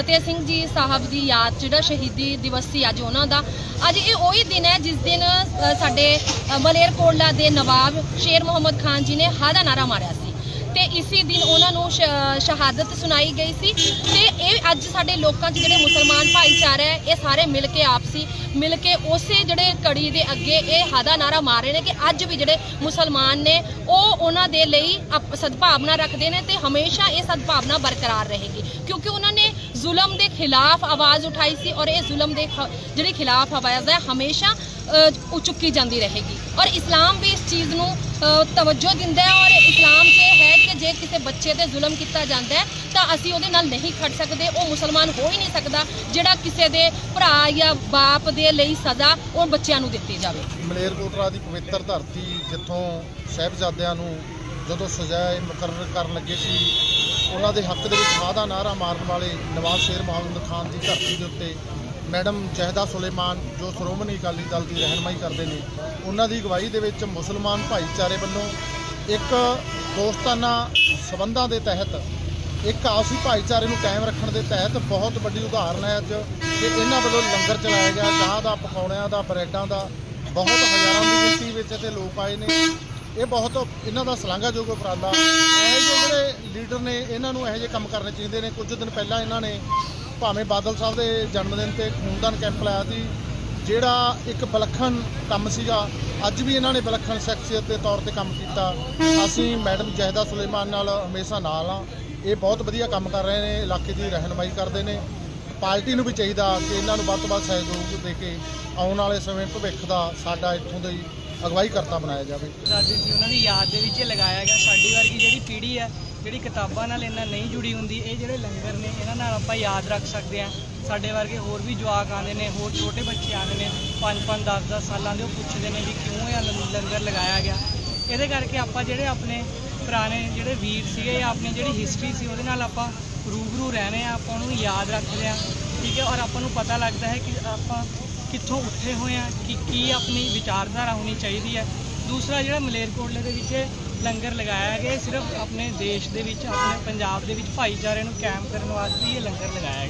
ਫਤਿਹ ਸਿੰਘ ਜੀ ਸਾਹਿਬ ਦੀ ਯਾਦ ਜਿਹੜਾ ਸ਼ਹੀਦੀ ਦਿਵਸ ਸੀ ਅੱਜ ਉਹਨਾਂ ਦਾ। ਅੱਜ ਇਹ ਉਹੀ ਦਿਨ ਹੈ ਜਿਸ ਦਿਨ ਸਾਡੇ ਮਲੇਰਕੋਟਲਾ ਦੇ ਨਵਾਬ ਸ਼ੇਰ ਮੁਹੰਮਦ ਖਾਨ ਜੀ ਨੇ ਹਾ ਦਾ ਨਾਰਾ ਮਾਰਿਆ ਸੀ। ਤੇ ਇਸੇ ਦਿਨ ਉਹਨਾਂ ਨੂੰ ਸ਼ਹਾਦਤ ਸੁਣਾਈ ਗਈ ਸੀ। ਤੇ ਇਹ ਅੱਜ ਸਾਡੇ ਲੋਕਾਂ 'ਚ ਜਿਹੜੇ ਮੁਸਲਮਾਨ ਭਾਈਚਾਰਾ ਹੈ, ਇਹ ਸਾਰੇ ਮਿਲ ਕੇ ਆਪਸੀ ਮਿਲ ਕੇ ਉਸੇ ਜਿਹੜੇ ਕੜੀ ਦੇ ਅੱਗੇ ਇਹ ਹਾਦਾ ਨਾਰਾ ਮਾਰ ਰਹੇ ਨੇ ਕਿ ਅੱਜ ਵੀ ਜਿਹੜੇ ਮੁਸਲਮਾਨ ਨੇ, ਉਹ ਉਹਨਾਂ ਦੇ ਲਈ ਅਪ- ਸਦਭਾਵਨਾ ਰੱਖਦੇ ਨੇ ਤੇ ਹਮੇਸ਼ਾ ਇਹ ਸਦਭਾਵਨਾ ਬਰਕਰਾਰ ਰਹੇਗੀ। ਕਿਉਂਕਿ ਉਹਨਾਂ ਨੇ ਜ਼ੁਲਮ ਦੇ ਖਿਲਾਫ ਆਵਾਜ਼ ਉਠਾਈ ਸੀ ਔਰ ਇਹ ਜ਼ੁਲਮ ਦੇ ਖ- ਜਿਹੜੇ ਖਿਲਾਫ ਆਵਾਜ਼ ਹੈ, ਹਮੇਸ਼ਾ ਚੁੱਕੀ ਜਾਂਦੀ ਰਹੇਗੀ। ਔਰ ਇਸਲਾਮ ਵੀ ਇਸ ਚੀਜ਼ ਨੂੰ ਤਵੱਜੋ ਦਿੰਦਾ ਹੈ ਔਰ ਇਸਲਾਮ 'ਚ ਹੈ ਕਿ ਜੇ ਕਿਸੇ ਬੱਚੇ ਤੇ ਜ਼ੁਲਮ ਕੀਤਾ ਜਾਂਦਾ ਹੈ, ਤਾਂ ਅਸੀਂ ਉਹਦੇ ਨਾਲ ਨਹੀਂ ਖੜ ਸਕਦੇ, ਉਹ ਮੁਸਲਮਾਨ ਹੋ ਹੀ ਨਹੀਂ ਸਕਦਾ, ਜਿਹੜਾ ਕਿਸੇ ਦੇ ਭਰਾ ਜਾਂ ਬਾਪ ਦੇ ਲਈ ਸਜ਼ਾ ਉਹ ਬੱਚਿਆਂ ਨੂੰ ਦਿੱਤੀ ਜਾਵੇ। ਮਲੇਰਕੋਟਲਾ ਦੀ ਪਵਿੱਤਰ ਧਰਤੀ ਜਿੱਥੋਂ ਸਾਹਿਬਜ਼ਾਦਿਆਂ ਨੂੰ ਜਦੋਂ ਸਜ਼ਾ ਮੁਕਰਰ ਕਰਨ ਲੱਗੇ ਸੀ ਉਹਨਾਂ ਦੇ ਹੱਕ ਦੇ ਵਿੱਚ ਹਾਂ ਦਾ ਨਾਰਾ ਮਾਰਨ ਵਾਲੇ ਨਵਾਜ਼ ਸ਼ੇਰ ਮੁਹੰਮਦ ਖਾਨ ਦੀ ਧਰਤੀ ਦੇ ਉੱਤੇ ਮੈਡਮ ਜਹਿਦਾ ਸੁਲੇਮਾਨ, ਜੋ ਸ਼੍ਰੋਮਣੀ ਅਕਾਲੀ ਦਲ ਦੀ ਰਹਿਨਮਾਈ ਕਰਦੇ ਨੇ, ਉਹਨਾਂ ਦੀ ਅਗਵਾਈ ਦੇ ਵਿੱਚ ਮੁਸਲਮਾਨ ਭਾਈਚਾਰੇ ਵੱਲੋਂ ਇੱਕ ਦੋਸਤਾਨਾ ਸਬੰਧਾਂ ਦੇ ਤਹਿਤ, ਇੱਕ ਆਪਸੀ ਭਾਈਚਾਰੇ ਨੂੰ ਕਾਇਮ ਰੱਖਣ ਦੇ ਤਹਿਤ ਬਹੁਤ ਵੱਡੀ ਉਦਾਹਰਨ ਹੈ ਅੱਜ ਕਿ ਇਹਨਾਂ ਵੱਲੋਂ ਲੰਗਰ ਚਲਾਇਆ ਗਿਆ, ਚਾਹ ਦਾ, ਪਕੌੜਿਆਂ ਦਾ, ਬਰੈਡਾਂ ਦਾ, ਬਹੁਤ ਹਜ਼ਾਰਾਂ ਦੀ ਗਿਣਤੀ ਵਿੱਚ ਇੱਥੇ ਲੋਕ ਆਏ ਨੇ। ਇਹ ਬਹੁਤ ਇਹਨਾਂ ਦਾ ਸ਼ਲਾਘਾਯੋਗ ਉਪਰਾਲਾ। ਇਹ ਜਿਹੜੇ ਲੀਡਰ ਨੇ, ਇਹਨਾਂ ਨੂੰ ਇਹੋ ਜਿਹੇ ਕੰਮ ਕਰਨੇ ਚਾਹੀਦੇ ਨੇ। ਕੁਝ ਦਿਨ ਪਹਿਲਾਂ ਇਹਨਾਂ ਨੇ ਭਾਵੇਂ ਬਾਦਲ ਸਾਹਿਬ ਦੇ ਜਨਮ ਦਿਨ ਤੇ ਖੂਨਦਾਨ ਕੈਂਪ ਲਾਇਆ ਸੀ, ਜਿਹੜਾ ਇੱਕ ਵਿਲੱਖਣ ਕੰਮ ਸੀਗਾ, ਅੱਜ ਵੀ ਇਹਨਾਂ ਨੇ ਵਿਲੱਖਣ ਸ਼ਖਸੀਅਤ ਦੇ ਤੌਰ ਤੇ ਕੰਮ ਕੀਤਾ। ਅਸੀਂ ਮੈਡਮ ਜਹਿਦਾ ਸੁਲੇਮਾਨ ਨਾਲ ਹਮੇਸ਼ਾ ਨਾਲ ਆ ਇਹ ਬਹੁਤ ਵਧੀਆ ਕੰਮ ਕਰ ਰਹੇ ਨੇ, ਇਲਾਕੇ ਦੀ ਰਹਿਨਮਾਈ ਕਰਦੇ ਨੇ। ਪਾਰਟੀ ਨੂੰ ਵੀ ਚਾਹੀਦਾ ਕਿ ਇਹਨਾਂ ਨੂੰ ਵੱਧ ਤੋਂ ਵੱਧ ਸਹਿਯੋਗ ਦੇ ਕੇ ਆਉਣ ਵਾਲੇ ਸਮੇਂ ਭਵਿੱਖ ਦਾ ਸਾਡਾ ਇੱਥੋਂ ਦੀ ਅਗਵਾਈ ਕਰਤਾ ਬਣਾਇਆ ਜਾਵੇ। ਦਾਦੀ ਜੀ, ਉਹਨਾਂ ਦੀ ਯਾਦ ਦੇ ਵਿੱਚ ਇਹ ਲਗਾਇਆ ਗਿਆ, ਸਾਡੀ ਵਰਗੀ ਜਿਹੜੀ ਪੀੜ੍ਹੀ ਹੈ, ਜਿਹੜੀ ਕਿਤਾਬਾਂ ਨਾਲ ਇੰਨਾ ਨਹੀਂ ਜੁੜੀ ਹੁੰਦੀ, ਇਹ ਜਿਹੜੇ ਲੰਗਰ ਨੇ, ਇਹਨਾਂ ਨਾਲ ਆਪਾਂ ਯਾਦ ਰੱਖ ਸਕਦੇ ਹਾਂ। ਸਾਡੇ ਵਰਗੇ ਹੋਰ ਵੀ ਜਵਾਕ ਆਉਂਦੇ ਨੇ, ਹੋਰ ਛੋਟੇ ਬੱਚੇ ਆਉਂਦੇ ਨੇ 5-5 10-10 ਸਾਲਾਂ ਦੇ, ਉਹ ਪੁੱਛਦੇ ਨੇ ਵੀ ਕਿਉਂ ਇਹ ਲੰ- ਲੰਗਰ ਲਗਾਇਆ ਗਿਆ। ਇਹਦੇ ਕਰਕੇ ਆਪਾਂ ਜਿਹੜੇ ਆਪਣੇ ਪੁਰਾਣੇ ਜਿਹੜੇ ਵੀਰ ਸੀਗੇ ਜਾਂ ਆਪਣੀ ਜਿਹੜੀ ਹਿਸਟਰੀ ਸੀ, ਉਹਦੇ ਨਾਲ ਆਪਾਂ ਰੂਬਰੂ ਰਹਿੰਦੇ ਆ ਆਪਾਂ ਉਹਨੂੰ ਯਾਦ ਰੱਖਦੇ ਆ ਠੀਕ ਹੈ, ਔਰ ਆਪਾਂ ਨੂੰ ਪਤਾ ਲੱਗਦਾ ਹੈ ਕਿ ਆਪਾਂ ਕਿੱਥੋਂ ਉੱਠੇ ਹੋਏ ਆ, ਕਿ, ਕੀ ਆਪਣੀ ਵਿਚਾਰਧਾਰਾ ਹੋਣੀ ਚਾਹੀਦੀ ਹੈ। ਦੂਸਰਾ ਜਿਹੜਾ ਮਲੇਰਕੋਟਲੇ ਦੇ ਵਿੱਚ ਲੰਗਰ ਲਗਾਇਆ ਗਿਆ ਸਿਰਫ ਆਪਣੇ ਦੇਸ਼ ਦੇ ਵਿੱਚ, ਆਪਣੇ ਪੰਜਾਬ ਦੇ ਵਿੱਚ ਭਾਈਚਾਰੇ ਨੂੰ ਕਾਇਮ ਕਰਨ ਵਾਸਤੇ ਇਹ ਲੰਗਰ ਲਗਾਇਆ ਗਿਆ।